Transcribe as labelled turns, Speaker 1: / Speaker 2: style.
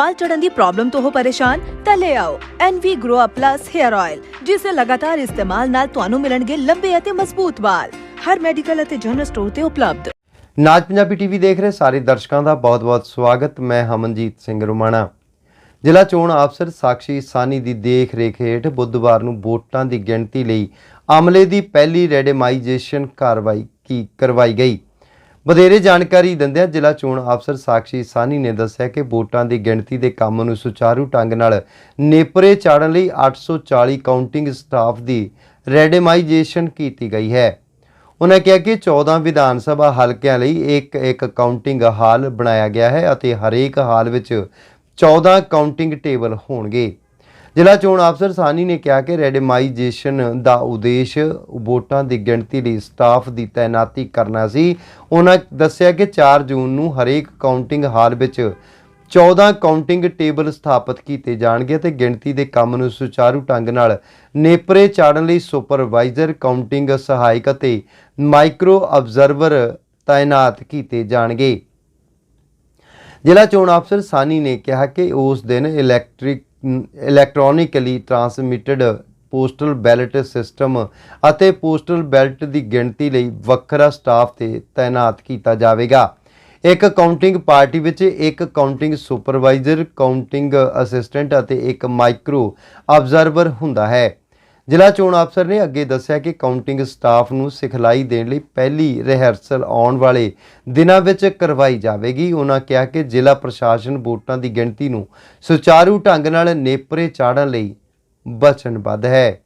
Speaker 1: ਵਾਲ ਚੜਨ ਦੀ ਪ੍ਰੋਬਲਮ ਤੋਂ ਹੋ ਪਰੇਸ਼ਾਨ, ਤਾਂ ਲੈ ਆਓ NV Grow Up Plus Hair Oil ਜਿਸ ਦੇ ਲਗਾਤਾਰ ਇਸਤੇਮਾਲ ਨਾਲ ਤੁਹਾਨੂੰ ਮਿਲਣਗੇ ਲੰਬੇ ਅਤੇ ਮਜ਼ਬੂਤ ਵਾਲ। ਹਰ ਮੈਡੀਕਲ ਅਤੇ ਜਨਰਲ ਸਟੋਰ ਤੇ ਉਪਲਬਧ।
Speaker 2: ਨਾਜ ਪੰਜਾਬੀ ਟੀਵੀ ਦੇਖ ਰਹੇ ਸਾਰੇ ਦਰਸ਼ਕਾਂ ਦਾ ਬਹੁਤ-ਬਹੁਤ ਸਵਾਗਤ। ਮੈਂ ਹਮਨਜੀਤ ਸਿੰਘ ਰੁਮਾਣਾ। ਜ਼ਿਲ੍ਹਾ ਚੋਣ ਅਫਸਰ ਸਾਕਸ਼ੀ ਸਾਨੀ ਦੀ ਦੇਖ ਰੇਖ ਹੇਠ ਬੁੱਧਵਾਰ ਨੂੰ ਵੋਟਾਂ ਦੀ ਗਿਣਤੀ ਲਈ ਅਮਲੇ ਦੀ ਪਹਿਲੀ ਰੈਡੇਮਾਈਜੇਸ਼ਨ ਕਾਰਵਾਈ ਕੀ ਕਰਵਾਈ ਗਈ। ਵਧੇਰੇ ਜਾਣਕਾਰੀ ਦਿੰਦਿਆਂ ਜ਼ਿਲ੍ਹਾ ਚੋਣ ਅਫਸਰ ਸਾਕਸ਼ੀ ਸਾਨੀ ਨੇ ਦੱਸਿਆ ਕਿ ਵੋਟਾਂ ਦੀ ਗਿਣਤੀ ਦੇ ਕੰਮ ਨੂੰ ਸੁਚਾਰੂ ਢੰਗ ਨਾਲ ਨੇਪਰੇ ਚਾੜਨ ਲਈ 840 ਕਾਊਂਟਿੰਗ ਸਟਾਫ ਦੀ ਰੈਡੇਮਾਈਜੇਸ਼ਨ ਕੀਤੀ ਗਈ ਹੈ। ਉਹਨਾਂ ਕਿਹਾ ਕਿ 14 ਵਿਧਾਨ ਸਭਾ ਹਲਕਿਆਂ ਲਈ ਇੱਕ ਇੱਕ ਕਾਊਂਟਿੰਗ ਹਾਲ ਬਣਾਇਆ ਗਿਆ ਹੈ ਅਤੇ ਹਰੇਕ ਹਾਲ ਵਿੱਚ 14 ਕਾਊਂਟਿੰਗ ਟੇਬਲ ਹੋਣਗੇ। ਜ਼ਿਲ੍ਹਾ ਚੋਣ ਅਫਸਰ ਸਾਨੀ ਨੇ ਕਿਹਾ ਕਿ ਰੈਡਮਾਈਜੇਸ਼ਨ ਦਾ ਉਦੇਸ਼ ਵੋਟਾਂ ਦੀ ਗਿਣਤੀ ਲਈ ਸਟਾਫ ਦੀ ਤਾਇਨਾਤੀ ਕਰਨਾ ਸੀ। ਉਹਨਾਂ ਦੱਸਿਆ ਕਿ 4 ਜੂਨ ਨੂੰ ਹਰੇਕ ਕਾਊਂਟਿੰਗ ਹਾਲ ਵਿੱਚ 14 ਕਾਊਂਟਿੰਗ ਟੇਬਲ ਸਥਾਪਿਤ ਕੀਤੇ ਜਾਣਗੇ ਤੇ ਗਿਣਤੀ ਦੇ ਕੰਮ ਨੂੰ ਸੁਚਾਰੂ ਢੰਗ ਨਾਲ ਨੇਪਰੇ ਚਾੜਨ ਲਈ ਸੁਪਰਵਾਈਜ਼ਰ, ਕਾਊਂਟਿੰਗ ਸਹਾਇਕ ਅਤੇ ਮਾਈਕਰੋ ਅਬਜ਼ਰਵਰ ਤਾਇਨਾਤ ਕੀਤੇ ਜਾਣਗੇ। ਜ਼ਿਲ੍ਹਾ ਚੋਣ ਅਫਸਰ ਸਾਨੀ ਨੇ ਕਿਹਾ ਕਿ ਉਸ ਦਿਨ electric electronically transmitted postal ballot system ਅਤੇ ਪੋਸਟਲ ਬੈਲਟ ਦੀ ਗਿਣਤੀ ਲਈ ਵੱਖਰਾ ਸਟਾਫ ਤੇ ਤਾਇਨਾਤ ਕੀਤਾ ਜਾਵੇਗਾ। ਇੱਕ ਕਾਊਂਟਿੰਗ ਪਾਰਟੀ ਵਿੱਚ ਇੱਕ ਕਾਊਂਟਿੰਗ ਸੁਪਰਵਾਈਜ਼ਰ ਕਾਊਂਟਿੰਗ ਅਸਿਸਟੈਂਟ ਅਤੇ ਇੱਕ ਮਾਈਕਰੋ ਆਬਜ਼ਰਵਰ ਹੁੰਦਾ ਹੈ। ਜ਼ਿਲ੍ਹਾ ਚੋਣ ਅਫਸਰ ਨੇ ਅੱਗੇ ਦੱਸਿਆ ਕਿ ਕਾਊਂਟਿੰਗ ਸਟਾਫ ਨੂੰ ਸਿਖਲਾਈ ਦੇਣ ਲਈ ਪਹਿਲੀ ਰਿਹਰਸਲ ਆਉਣ ਵਾਲੇ ਦਿਨਾਂ ਵਿੱਚ ਕਰਵਾਈ ਜਾਵੇਗੀ। ਉਹਨਾਂ ਕਿਹਾ ਕਿ ਜ਼ਿਲ੍ਹਾ ਪ੍ਰਸ਼ਾਸਨ ਵੋਟਾਂ ਦੀ ਗਿਣਤੀ ਨੂੰ ਸੁਚਾਰੂ ਢੰਗ ਨਾਲ ਨੇਪਰੇ ਚਾੜਨ ਲਈ ਵਚਨਬੱਧ ਹੈ।